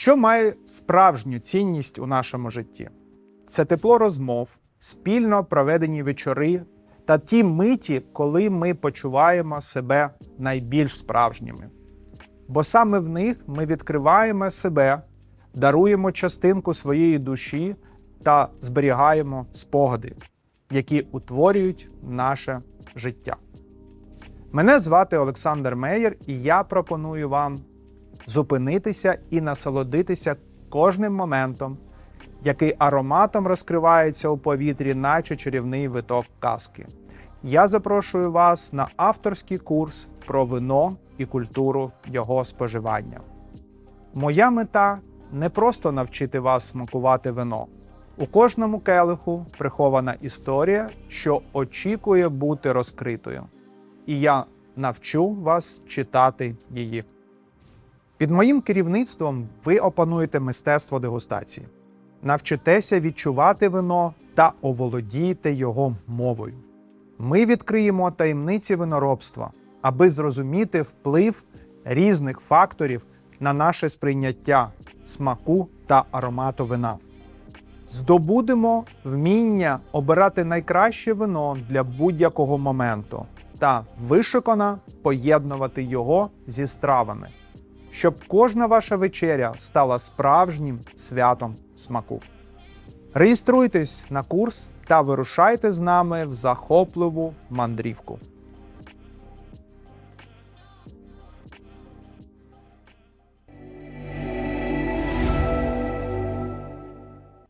Що має справжню цінність у нашому житті? Це тепло розмов, спільно проведені вечори та ті миті, коли ми почуваємо себе найбільш справжніми. Бо саме в них ми відкриваємо себе, даруємо частинку своєї душі та зберігаємо спогади, які утворюють наше життя. Мене звати Олександр Меєр, і я пропоную вам зупинитися і насолодитися кожним моментом, який ароматом розкривається у повітрі, наче чарівний виток казки. Я запрошую вас на авторський курс про вино і культуру його споживання. Моя мета не просто навчити вас смакувати вино. У кожному келиху прихована історія, що очікує бути розкритою. І я навчу вас читати її. Під моїм керівництвом ви опануєте мистецтво дегустації, навчитеся відчувати вино та оволодієте його мовою. Ми відкриємо таємниці виноробства, аби зрозуміти вплив різних факторів на наше сприйняття смаку та аромату вина. Здобудемо вміння обирати найкраще вино для будь-якого моменту та вишикано поєднувати його зі стравами, щоб кожна ваша вечеря стала справжнім святом смаку. Реєструйтесь на курс та вирушайте з нами в захопливу мандрівку.